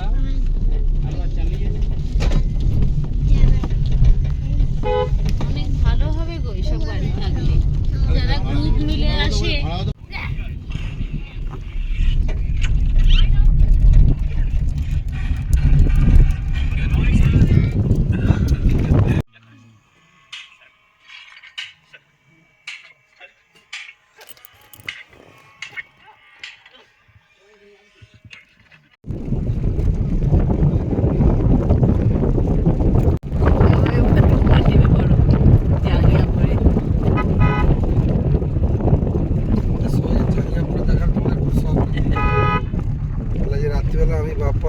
na.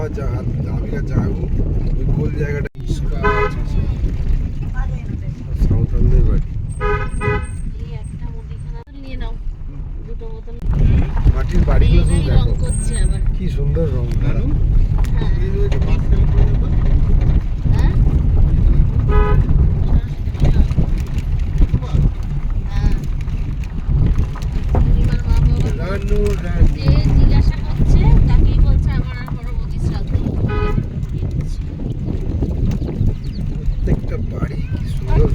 Bappa যা আমিরা যাব ওই গোল জায়গাটা ইস্কা সাঁওতালদের বাড়ি মাটির বাড়িগুলো শুধু দেখো। কি সুন্দর রং। হ্যাঁ। রানু রানু যে জিজ্ঞাসা করছে তাকেই বলছে আমার আর বড় বৌদি শ্রাদ্ধ বাড়ি কি সুন্দর।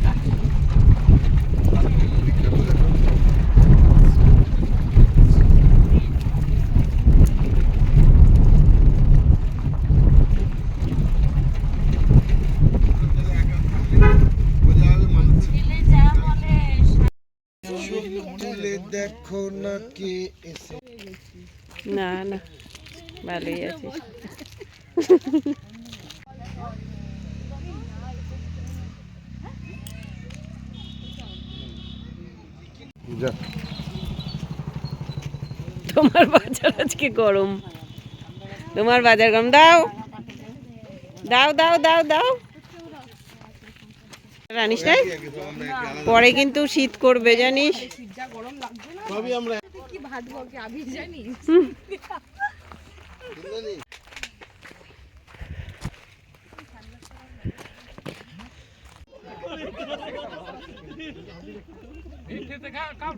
দেখো না কে এসে না না ভালোই আছিস তোমার বাজার আজকে গরম। তোমার বাজার গরম। দাও। দাও দাও দাও দাও। জানিস না? পরে কিন্তু শীত করবে জানিস? জানিস ਇੱਥੇ ਤੇ ਕਾ ਕਾ